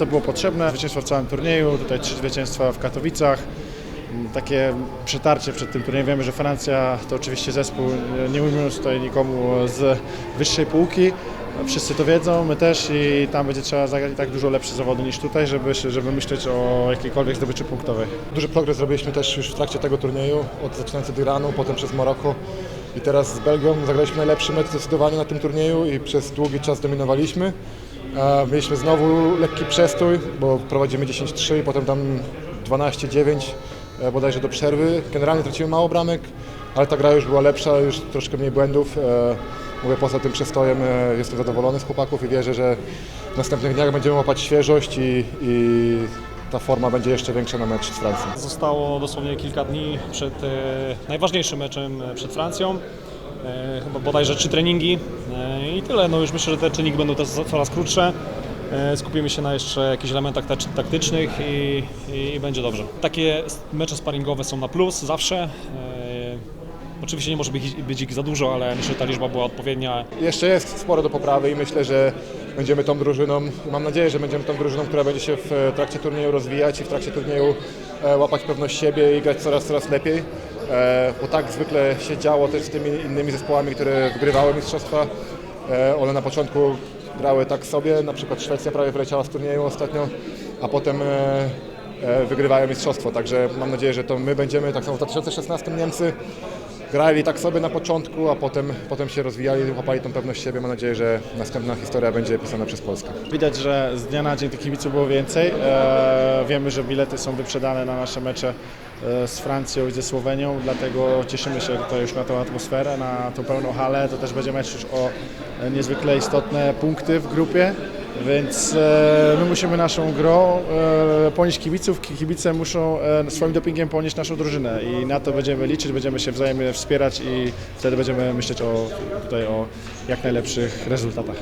To było potrzebne. Zwycięstwo w całym turnieju, tutaj trzy zwycięstwa w Katowicach. Takie przetarcie przed tym turniejem. Wiemy, że Francja to oczywiście zespół, nie- ujmując tutaj nikomu z wyższej półki. Wszyscy to wiedzą, my też i tam będzie trzeba zagrać tak dużo lepsze zawody niż tutaj, żeby, żeby myśleć o jakiejkolwiek zdobyczy punktowej. Duży progres zrobiliśmy też już w trakcie tego turnieju, od zaczynając od Iranu, potem przez Maroko i teraz z Belgią zagraliśmy najlepszy mecz zdecydowanie na tym turnieju i przez długi czas dominowaliśmy. Mieliśmy znowu lekki przestój, bo prowadzimy 10-3 i potem tam 12-9 e, bodajże do przerwy. Generalnie tracimy mało bramek, ale ta gra już była lepsza, już troszkę mniej błędów. E, Mówię, poza tym przestojem e, jestem zadowolony z chłopaków i wierzę, że w następnych dniach będziemy łapać świeżość i, i ta forma będzie jeszcze większa na mecz z Francją. Zostało dosłownie kilka dni przed najważniejszym meczem przed Francją. Chyba bodajże trzy treningi i tyle. No już myślę, że te treningi będą też coraz krótsze. E, skupimy się na jeszcze jakichś elementach taktycznych i, i będzie dobrze. Takie mecze sparingowe są na plus zawsze. E, oczywiście nie może być, być ich za dużo, ale myślę, że ta liczba była odpowiednia. Jeszcze jest sporo do poprawy i myślę, że będziemy tą drużyną, mam nadzieję, że będziemy tą drużyną, która będzie się w e, trakcie turnieju rozwijać i w trakcie turnieju łapać pewność siebie i grać coraz, coraz lepiej. Bo tak zwykle się działo też z tymi innymi zespołami, które wygrywały mistrzostwa. One na początku grały tak sobie, na przykład Szwecja prawie wyleciała z turnieju ostatnio, a potem e, e, wygrywają mistrzostwo. Także mam nadzieję, że to my będziemy, tak samo w 2016 Niemcy, grali tak sobie na początku, a potem, potem się rozwijali, łapali tą pewność siebie. Mam nadzieję, że następna historia będzie pisana przez Polskę. Widać, że z dnia na dzień tych kibiców było więcej. E, wiemy, że bilety są wyprzedane na nasze mecze e, z Francją i ze Słowenią, dlatego cieszymy się tutaj już na tą atmosferę, na tą pełną halę. To też będzie mecz już o e, niezwykle istotne punkty w grupie, więc e, my musimy naszą grą e, ponieść kibiców, ki- kibice muszą e, swoim dopingiem ponieść naszą drużynę i na to będziemy liczyć, będziemy się wzajemnie wspierać i wtedy będziemy myśleć o, tutaj o jak najlepszych rezultatach.